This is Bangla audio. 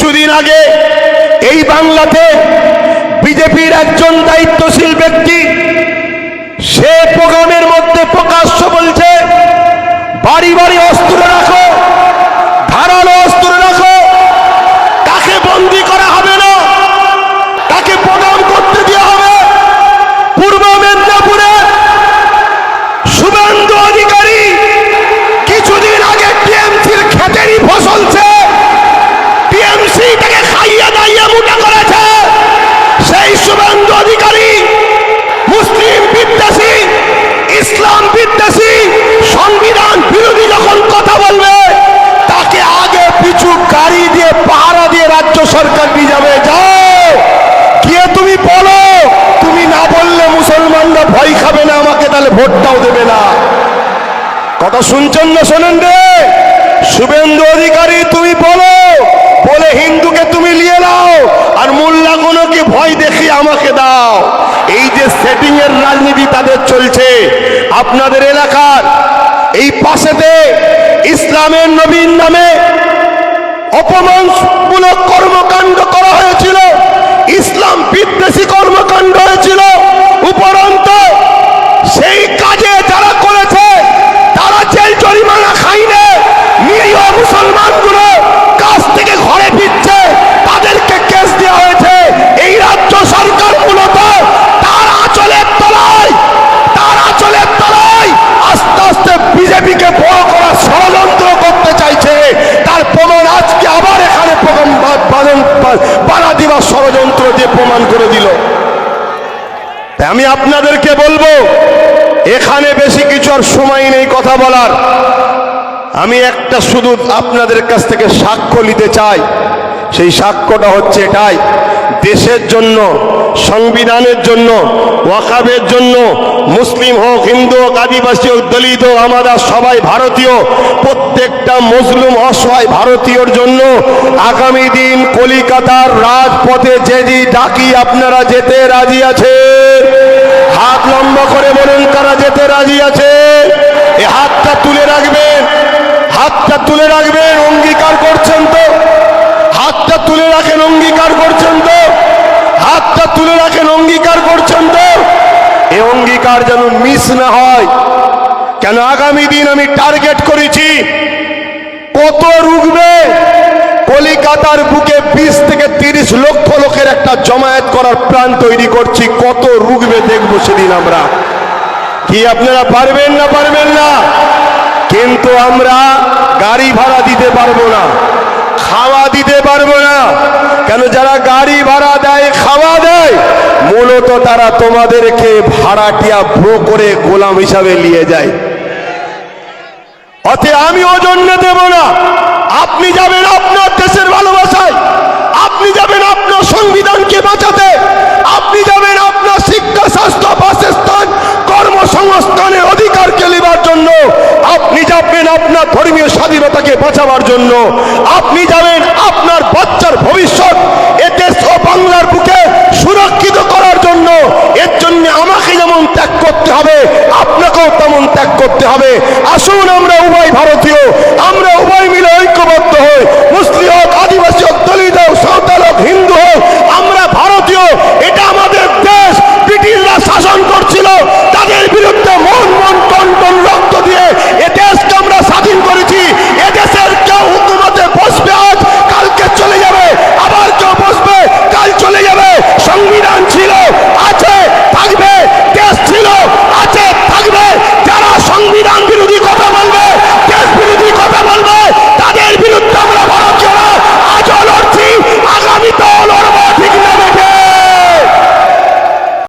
কিছুদিন আগে এই বাংলাতে বিজেপির একজন দায়িত্বশীল ব্যক্তি, সে প্রোগ্রামের মধ্যে প্রকাশ্য বলছে, বাড়ি বাড়ি অস্ত্র রাখো, ধারালো অস্ত্র রাখো, তাকে বন্দি করা হবে না, তাকে প্রণাম করতে দেওয়া হবে। পূর্ব মেদিনীপুরে শুভেন্দু অধিকারী কিছুদিন আগে টিএমসির খেতেরই ফসলছে সরকার নিয়ে যাবে? যাও! গিয়ে তুমি বলো, তুমি না বললে মুসলমানরা ভয় খাবে না, আমাকে তাহলে ভোটটাও দেবে না। কথা শুনছেন না শোনেন রে? শুভেন্দু অধিকারী, তুমি বলো, বলে হিন্দুকে তুমি নিয়ে নাও, আর মোল্লাগুলোকে ভয় দেখিয়ে আমাকে দাও? এই যে সেটিং এর রাজনীতি তাদের চলছে, আপনাদের এলাকার এই পাশেতে ইসলামের নবীন নামে অপমানমূলক কর্মকাণ্ড করা হয়েছিল। ইসলাম বিদ্বেষী কর্মকাণ্ড হয়েছিল। প্রমাণ করে দিল। আমি আপনাদেরকে বলব, এখানে বেশি কিছু আর সময় নেই কথা বলার। আমি একটা শুধু আপনাদের কাছ থেকে সাক্ষ্য নিতে চাই। সেই সাক্ষ্যটা হচ্ছে এটাই, দেশের জন্য সংবিধানের জন্য, ওয়াকাবের জন্য, মুসলিম হোক, হিন্দু হোক, আদিবাসী হোক, দলিত হোক, আমরা সবাই ভারতীয়, প্রত্যেকটা মুসলিম অসহায় ভারতীয়র জন্য আগামী দিন কলিকাতার রাজপথে যে যে ডাকি, আপনারা যেতে রাজি আছেন? হাত লম্বা করে বলুন তারা যেতে রাজি আছে এই হাতটা তুলে রাখবেন, হাতটা তুলে রাখবেন অঙ্গীকার করছেন তো হাতটা তুলে রাখেন অঙ্গীকার করছেন তো হাতটা তুলে রাখেন অঙ্গীকার করছেন তো। এই অঙ্গীকার যেন মিস না হয়। কেন আগামী দিন আমি টার্গেট করেছি? কত রুগবে কলিকাতার বুকে বিশ থেকে তিরিশ লক্ষ লোকের একটা জমায়েত করার প্ল্যান তৈরি করছি। কত রুগবে দেখব সেদিন আমরা। কি আপনারা পারবেন না পারবেন না? কিন্তু আমরা গাড়ি ভাড়া দিতে পারব না। খাওয়া দিতে পারব না। কেন যারা গাড়ি ভাড়া দেয় খাওয়া দেয় মূলত তারা তোমাদেরকে ভাড়াটিয়া ভ্রো করে গোলাম হিসাবে নিয়ে যায়। অতএব আমি ওজন্য দেব না। আপনি যাবেন আপনার দেশের ভালোবাসায়। আপনি যাবেন আপনার সংবিধানকে বাঁচাতে। আপনি যাবেন আপনার শিক্ষা, স্বাস্থ্য, বাসস্থান কর্মসংস্থানের অধিকারকে নেবার জন্য। আপনি যাবেন আপনার ধর্মীয় স্বাধীনতাকে বাঁচাবার জন্য। আপনি যাবেন আপনার বাচ্চার ভবিষ্যৎ এ দেশ ও বাংলার বুকে সুরক্ষিত করার জন্য এর জন্য আমাকে যেমন ত্যাগ করতে হবে। আপনাকেও তেমন ত্যাগ করতে হবে। আসুন আমরা উভয় ভারতীয় আমরা